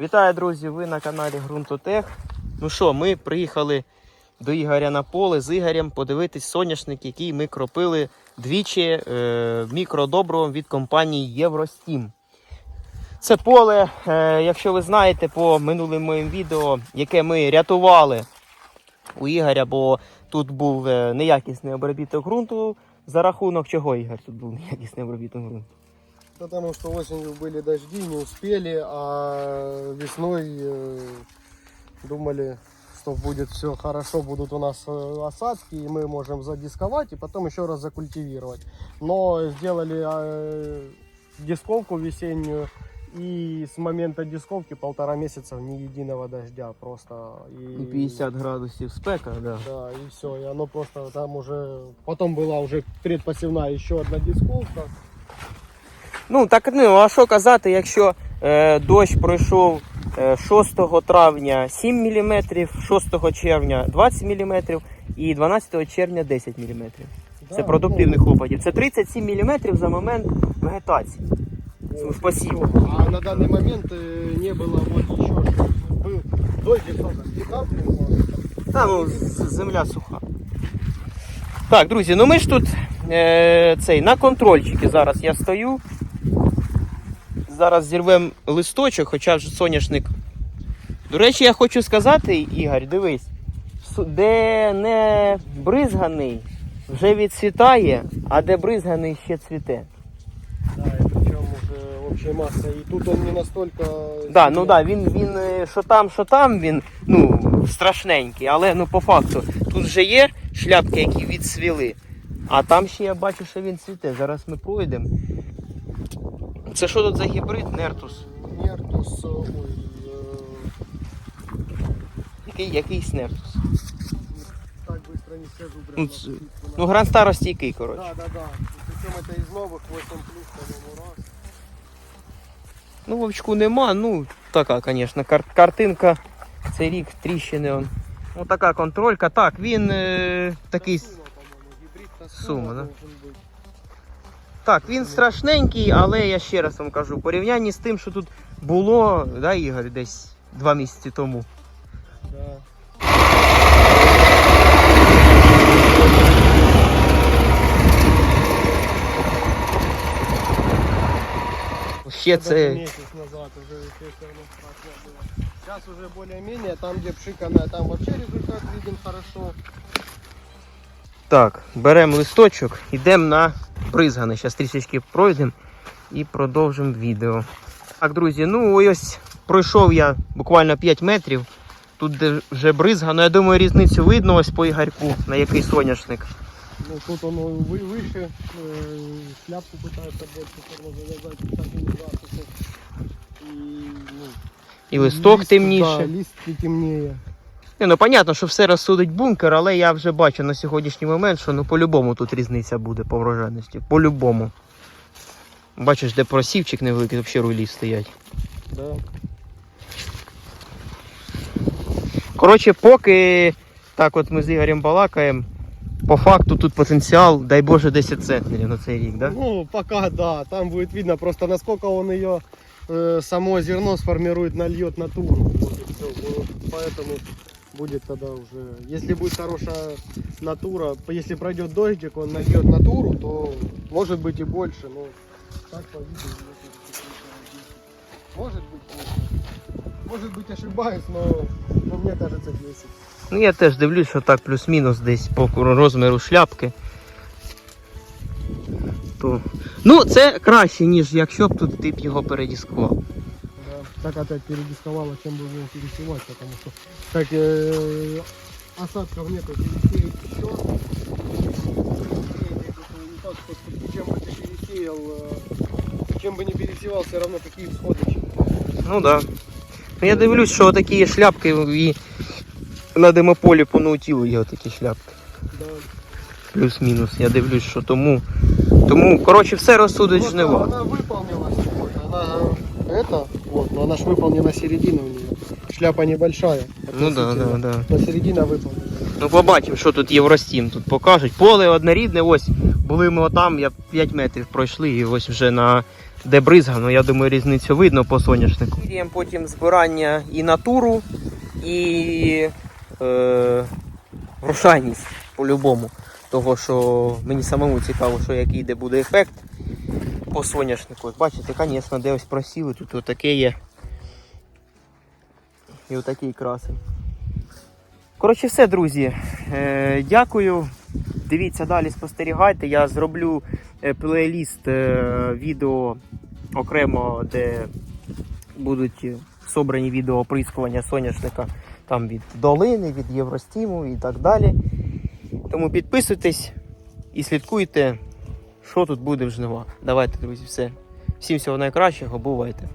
Вітаю, друзі! Ви на каналі Грунтотех. Ну що, ми приїхали до Ігоря на поле з Ігорем подивитись соняшник, який ми кропили двічі е, мікродобривом від компанії Євростім. Це поле, е, якщо ви знаєте, по минулим моїм відео, яке ми рятували у Ігоря, бо тут був е, неякісний обробіток ґрунту. За рахунок чого Ігор тут був неякісний обробіток ґрунту? Потому что осенью были дожди, не успели, а весной э, думали, что будет все хорошо, будут у нас э, осадки, и мы можем задисковать и потом еще раз закультивировать. Но сделали э, дисковку весеннюю, и с момента дисковки полтора месяца ни единого дождя просто. І 50 градусів спека, да. Да, и все, и оно просто там уже, потом была уже предпосевная еще одна дисковка. Ну так ну а що казати, якщо е, дощ пройшов е, 6 травня 7 мм, 6 червня 20 мм і 12 червня 10 мм. Це Да, продуктивних опадів. Це 37 мм за момент вегетації. ну, Спасибо. всё. А на данный момент э, не было вот еще что был дождик только слегка прям, Та ну з- земля суха. Так, друзі, ну ми ж тут е, цей на контрольчики зараз я стою. Зараз зірвемо листочок, хоча ж соняшник. До речі, я хочу сказати, Ігор, дивись, де не бризганий, вже відцвітає, а де бризганий ще цвіте. Да, общая масса. И тут он не настолько... Да, ну да, він, він е, що там, що там, він ну, страшненький, але ну по факту тут вже є шляпки, які відсвіли. А там ще я бачу, що він цвіте. Зараз ми пройдемо. Це що тут за гібрид? Нертус. Нертус, э, ой, Який, якийсь нертус. э, так быстро не скажу. Ну, Прям, ц- вот, Ну, гран старостійкий, коротше. Да, да, да. Причем это из новых 8 плюс, по-моему, раз. Ну, вовчку нема, ну, така, звісно, кар- картинка. Цей рік тріщини. Он. Ну, така контролька. Так, він е, такий. с- Тасума, по-моему, гибрид Сума, Тасума да? должен быть. Так, він страшненький, але я ще раз вам кажу, в порівнянні з тим, що тут було, да, Ігор, десь два місяці тому. Да. Ще це. месяц назад естественно страшно было. Сейчас уже более-менее, там где пшиканная, там вообще результат виден хорошо. Так, беремо листочок, йдемо на бризгане. Зараз трішечки пройдемо і продовжимо відео. Так, друзі, ну ось пройшов я буквально 5 метрів. Тут де вже бризгано. Я думаю, різницю видно ось по ігорьку, на який соняшник. Ну, тут он вы, выше, э, шляпку пытается больше форму завязать, так и не засухает. И, ну, І листок лист, темніше. Да, лист и темнее. Не, ну понятно, що все розсудить бункер, але я вже бачу на сьогоднішній момент, що ну по-любому тут різниця буде по врожайності. По-любому. Бачиш, де просівчик невеликий, взагалі рулі стоять. Да. Коротше, поки так от ми з Ігорем балакаємо, по факту тут потенціал, дай Боже, 10 центнерів на цей рік, да? Ну, пока да, там будет видно просто насколько он ее э, само зерно сформирует, нальет натуру. Вот и всё. Вот Поэтому будет тогда уже, если будет хорошая натура, если пройдет дождик, он нальет натуру, то может быть и больше, но так по виду. Может быть, больше. может быть ошибаюсь, но, но мне кажется 10. Ну я теж дивлюсь, що так плюс-мінус десь по розміру шляпки. То... Ну, це краще, ніж якщо б тут ти б його передіскував. Да. Так опять передисковало, чем бы его пересевать, потому что как э, осадков нету, пересеять все. Чем бы ты пересеял, э, чем бы не пересевал, все равно такие всходы. Ну да. Ну я дивлюсь, що такі шляпки і на димополі по наутілу є такі шляпки. Да. Плюс-мінус. Я дивлюсь, що тому. Тому, коротше, все розсудить Просто жнива. Она выполнилась. Вот, она это, вот, но она ж выполнена середина у нее. Шляпа небольшая. Ну да, да, да. Но середина выполнена. Ну побачимо, що тут Євростім тут покажуть. Поле однорідне, ось Були ми отам, я 5 метрів пройшли і ось вже на де бризгано, я думаю, різницю видно по соняшнику. Потім збирання і натуру, і е, врожайність по-любому. Того, що мені самому цікаво, що який де буде ефект по соняшнику. Бачите, звісно, де ось просіли, тут отаке є. І отакий красень. Коротше, все, друзі. Е, дякую. Дивіться далі, спостерігайте. Я зроблю е, плейліст е, відео окремо, де будуть собрані відео оприскування соняшника там від долини, від Євростіму і так далі. Тому підписуйтесь і слідкуйте, що тут буде в жнива. Давайте, друзі, все. Всім всього найкращого, бувайте!